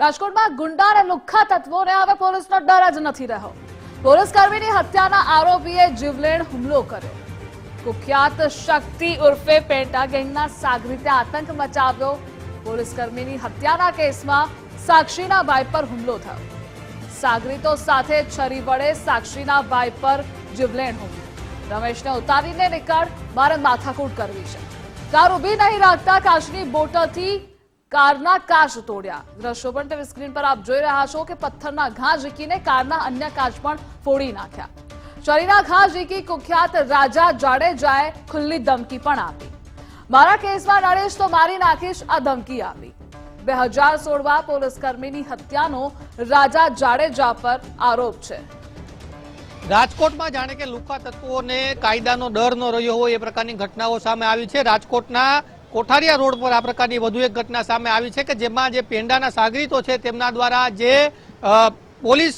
રાજકોટમાં ગુંડા અને લુખ્ખા તત્વોને હવે પોલીસનો ડર જ નથી રહ્યો. પોલીસ કર્મીની હત્યાના આરોપીએ જીવલેણ હુમલો કર્યો. કુખ્યાત શક્તિ ઉર્ફે પેટા ગેંગના સાગરીતે આતંક મચાવ્યો. પોલીસ કર્મીની હત્યાના કેસમાં સાક્ષીના ભાઈ પર હુમલો થયો. સાગરીતો સાથે છરી વડે સાક્ષીના ભાઈ પર જીવલેણ હુમલો. રમેશને ઉતારીને નીકળ મારે માથાકૂટ કરવી છે. કાર ઊભી નહીં રાખતા કાચની બોટલથી કારના કાચ તોડ્યા. દ્રશ્યો પણ તમે સ્ક્રીન પર આપ જોઈ રહ્યા છો કે પથ્થરના ઘા ઝીકીને કારના અન્ય કાચ પણ ફોડી નાખ્યા. શરીરના ઘા ઝીકી કુખ્યાત રાજા જાડેજાએ ખુલ્લી ધમકી પણ આપી. મારા કેસમાં નડેશ તો મારી નાખીશ આ ધમકી આપી. બે હજાર સોળમાં પોલીસ કર્મીની હત્યાનો રાજા જાડેજા પર આરોપ છે. રાજકોટમાં જાણે કે લુકા તત્વોને કાયદાનો ડર ન રહ્યો હોય એ પ્રકારની ઘટનાઓ સામે આવી છે. રાજકોટના કોઠારિયા રોડ પર આ પ્રકારની વધુ એક ઘટના સામે આવી છે કે જેમાં જે પેંડાના સાગરીતો છે તેમના દ્વારા જે પોલીસ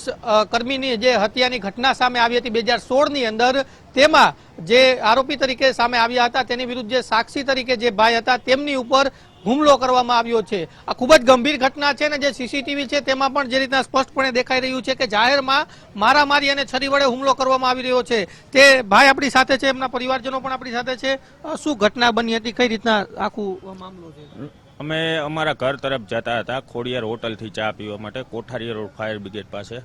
કર્મીની જે હત્યાની ઘટના સામે આવી હતી બે હજાર સોળની અંદર, તેમાં જે આરોપી તરીકે સામે આવ્યા હતા, તેની વિરુદ્ધ જે સાક્ષી તરીકે જે ભાઈ હતા, તેમની ઉપર હુમલો કરવામાં આવ્યો છે. આ ખૂબ જ ગંભીર ઘટના છે ને જે સીસીટીવી છે તેમાં પણ જે રીતના સ્પષ્ટપણે દેખાઈ રહ્યું છે કે જાહેરમાં મારામારી અને છરી વડે હુમલો કરવામાં આવી રહ્યો છે. તે ભાઈ આપણી સાથે છે, એમના પરિવારજનો પણ આપણી સાથે છે. શું ઘટના બની હતી? કઈ રીતના આખું મામલો છે? અમે અમારા ઘર તરફ જતા હતા, ખોડિયાર હોટલથી ચા પીવા માટે, કોઠારીયા રોડ ફાયર બ્રિગેડ પાસે.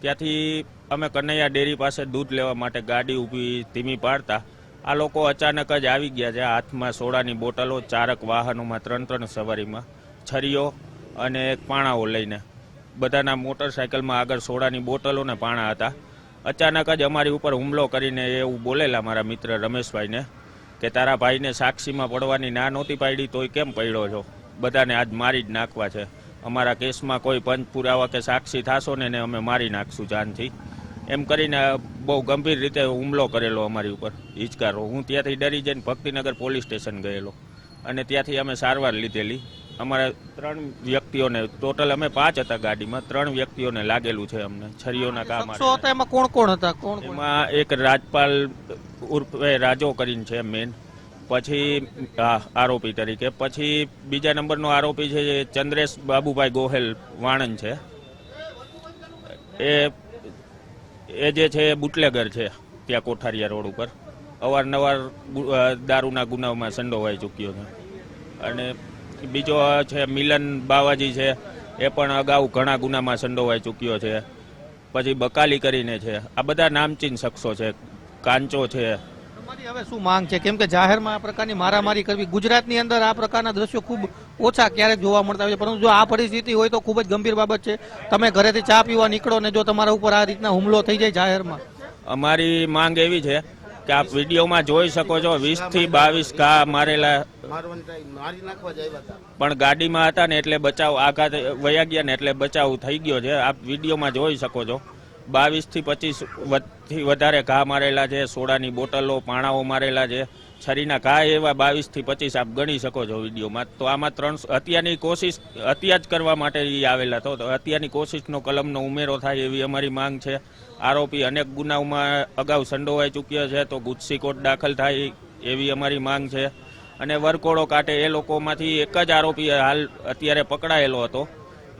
ત્યાંથી અમે કનૈયા ડેરી પાસે દૂધ લેવા માટે ગાડી ઊભી ધીમી પાડતા આ લોકો અચાનક જ આવી ગયા છે. હાથમાં સોડાની બોટલો, ચારક વાહનોમાં ત્રણ ત્રણ સવારીમાં છરીઓ અને એક પાણાઓ લઈને. બધાના મોટરસાઇકલમાં આગળ સોડાની બોટલો ને પાણા હતા. અચાનક જ અમારી ઉપર હુમલો કરીને એવું બોલેલા મારા મિત્ર રમેશભાઈને કે, તારા ભાઈને સાક્ષીમાં પડવાની ના નહોતી પાડી, તોય કેમ પડ્યો છો? બધાને આજ મારી જ નાખવા છે. અમારા કેસમાં કોઈ પંચ પુરાવા કે સાક્ષી થાશો ને અમે મારી નાખશું જાનથી. એમ કરીને બહુ ગંભીર રીતે હુમલો કરેલો અમારી ઉપર હિચકારો. હું ત્યાંથી ડરી જઈને ભક્તિનગર પોલીસ સ્ટેશન ગયેલો. અને ત્યાંથી અમે સારવાર લીધેલી. અમારા ત્રણ વ્યક્તિઓને ટોટલ અમે પાંચ હતા ગાડીમાં. ત્રણ વ્યક્તિઓને લાગેલું છે અમને છરીઓના કામ એમાં કોણ કોણ હતા? કોણ એમાં એક રાજપાલ ઉર્ફે રાજો કરીને છે મેન પછી આરોપી તરીકે. પછી બીજા નંબરનો આરોપી છે ચંદ્રેશ બાબુભાઈ ગોહેલ વાણંદ છે. એ એ જે છે એ બુટલેગર છે, ત્યાં કોઠારિયા રોડ ઉપર. અવારનવાર દારૂના ગુનાઓમાં સંડોવાઈ ચૂક્યો છે. અને બીજો છે મિલન બાવાજી છે, એ પણ અગાઉ ઘણા ગુનામાં સંડોવાઈ ચૂક્યો છે. પછી બકાલી કરીને છે. આ બધા નામચીન શખ્સો છે. કાંચો છે તમારી હવે શું માંગ છે? કેમ કે જાહેરમાં આ પ્રકારની મારામારી કરવી ગુજરાતની અંદર આ પ્રકારના દ્રશ્યો ખૂબ ઓછા ક્યારેક જોવા મળતા હોય છે. પરંતુ જો આ પરિસ્થિતિ હોય તો ખૂબ જ ગંભીર બાબત છે. તમે ઘરેથી ચા પીવા નીકળો ને જો તમારા ઉપર આ રીતના હુમલો થઈ જાય જાહેરમાં. અમારી માંગ એવી છે કે આપ વિડીયોમાં જોઈ શકો છો વીસથી બાવીસ ઘા મારેલા પણ ગાડીમાં હતા ને એટલે બચાવ, આઘાત વયા ગયા ને એટલે બચાવ થઈ ગયો છે. આપ વિડીયોમાં જોઈ શકો છો. બાવીસથી પચીસથી વધારે ઘા મારેલા છે, સોડાની બોટલો, પાણાઓ મારેલા છે. છરીના ઘા એવા બાવીસથી પચીસ આપ ગણી શકો છો વિડીયોમાં. તો આમાં ત્રણસો હત્યાની કોશિશ હત્યા જ કરવા માટે એ આવેલા તો હત્યાની કોશિશનો કલમનો ઉમેરો થાય એવી અમારી માંગ છે. આરોપી અનેક ગુનાઓમાં અગાઉ સંડોવાઈ ચૂક્યો છે, તો ગુજસી કોર્ટ દાખલ થાય એવી અમારી માંગ છે. અને વરકોડો કાઢે એ લોકોમાંથી એક જ આરોપી હાલ અત્યારે પકડાયેલો હતો.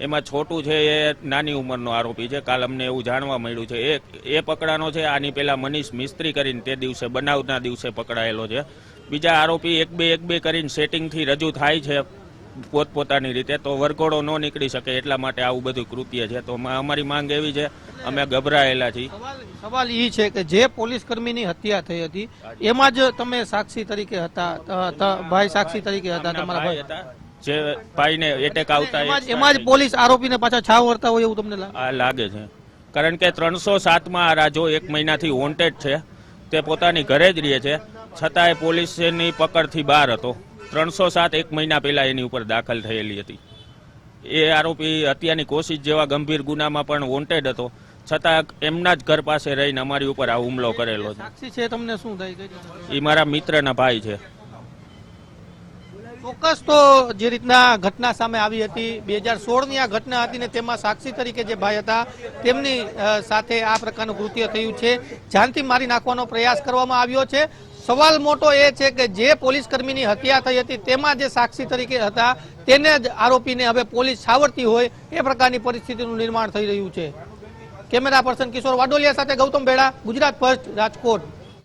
એમાં છોટું છે એ નાની ઉંમરનો આરોપી છે. કાલ અમને એવું જાણવા મળ્યું છે. એ એ પકડાનો છે. આની પહેલાં મનીષ મિસ્ત્રી કરીને તે દિવસે બનાવના દિવસે પકડાયેલો છે. બીજા આરોપી એક બે એક બે કરીને સેટિંગથી રજૂ થાય છે પોતપોતાની રીતે. તો વરઘોડો ન નીકળી શકે એટલા માટે આવું બધું કૃત્ય છે. તો અમારી માંગ એવી છે. અમે ગભરાયેલા છીએ. સવાલ એ છે કે જે પોલીસ કર્મીની હત્યા થઈ હતી એમાં જ તમે સાક્ષી તરીકે હતા ભાઈ સાક્ષી તરીકે હતા તમારા ભાઈ. હતા. જે ભાઈને એટેક આવતા એમાં જ- પોલીસ આરોપી ને આરોપીને પાછા છાવ વળતા હોય એવું તમને લાગે? છે. કારણ કે ત્રણસો સાતમાં આ રાજો એક મહિનાથી વોન્ટેડ છે. તે પોતાની ઘરે જ રહે છે. છતાંય પોલીસની પકડથી બહાર હતો. ત્રણસો સાત એક મહિના પહેલાં એની ઉપર દાખલ થયેલી હતી. એ આરોપી હત્યાની કોશિશ જેવા ગંભીર ગુનામાં પણ વોન્ટેડ હતો. છતાં એમના જ ઘર પાસે રહીને અમારી ઉપર આ હુમલો કરેલો છે. તમને શું થાય? એ મારા મિત્રના ભાઈ છે. ચોક્કસ તો જે રીતના ઘટના સામે આવી હતી, બે હજાર સોળની આ ઘટના હતી ને તેમાં સાક્ષી તરીકે જે ભાઈ હતા, તેમની સાથે આ પ્રકારનું કૃત્ય થયું છે. જાનથી મારી નાખવાનો પ્રયાસ કરવામાં આવ્યો છે. સવાલ મોટો એ છે કે જે પોલીસ કર્મીની હત્યા થઈ હતી, તેમાં જે સાક્ષી તરીકે હતા, તેને જ આરોપીને હવે પોલીસ છાવરતી હોય, એ પ્રકારની પરિસ્થિતિનું નિર્માણ થઈ રહ્યું છે. કેમેરા પર્સન કિશોર વાડોલિયા સાથે ગૌતમ બેડા ગુજરાત ફર્સ્ટ, રાજકોટ.